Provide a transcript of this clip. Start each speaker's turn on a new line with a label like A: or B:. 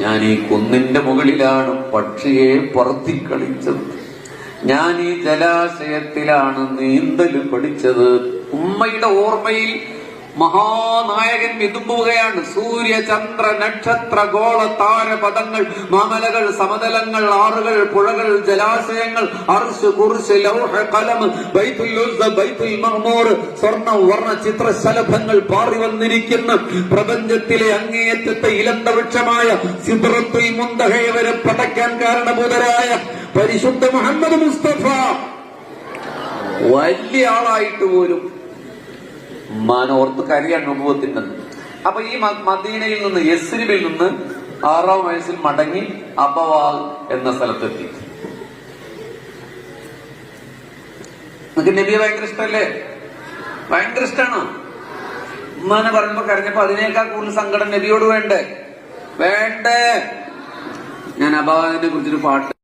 A: ഞാൻ ഈ കുന്നിന്റെ മുകളിലാണ് പക്ഷിയെ പറത്തിക്കളിച്ചത്. ഞാൻ ഈ ജലാശയത്തിലാണ് നീന്തൽ പഠിച്ചത്. ഉമ്മയുടെ ഓർമ്മയിൽ മഹാനായകൻ വിതുമ്പുകയാണ് സൂര്യ ചന്ദ്ര നക്ഷത്ര ഗോള താര പദങ്ങൾ മാമലകൾ സമതലങ്ങൾ ആറുകൾ പുഴകൾ ജലാശയങ്ങൾ അർശ് കുർശ് ലൗഹ കലം ബൈത്തുൽ ബൈത്തുൽ മഹ്മൂർ സ്വർണ വർണ ചിത്രശലഭങ്ങൾ പാറി വന്നിരിക്കുന്ന. പ്രപഞ്ചത്തിലെ അങ്ങേയറ്റത്തെ ഇലന്ത വൃക്ഷമായ സിദ്റത്തുൽ മുന്തഹയെ വരെ പടയ്ക്കാൻ കാരണഭൂതരായ പരിശുദ്ധ മുഹമ്മദ് മുസ്തഫ. വലിയ ആളായിട്ട് പോലും മാനോർത്ത് കരയാണ് അനുഭവത്തിന്റെ അപ്പൊ ഈ മദീനയിൽ നിന്ന് യസ്രിബിൽ നിന്ന് ആറാം വയസ്സിൽ മടങ്ങി അബവാൽ എന്ന സ്ഥലത്തെത്തി. നിങ്ങൾക്ക് നബിയെ ഭയങ്കര ഇഷ്ടല്ലേ? ഭയങ്കര ഇഷ്ടമാണ് ഉമ്മാനെ പറയുമ്പോ കരഞ്ഞപ്പോ അതിനേക്കാൾ കൂടുതൽ സങ്കടം നബിയോട് വേണ്ടേ? വേണ്ടേ? ഞാൻ അബവാലിനെ കുറിച്ചൊരു പാട്ട്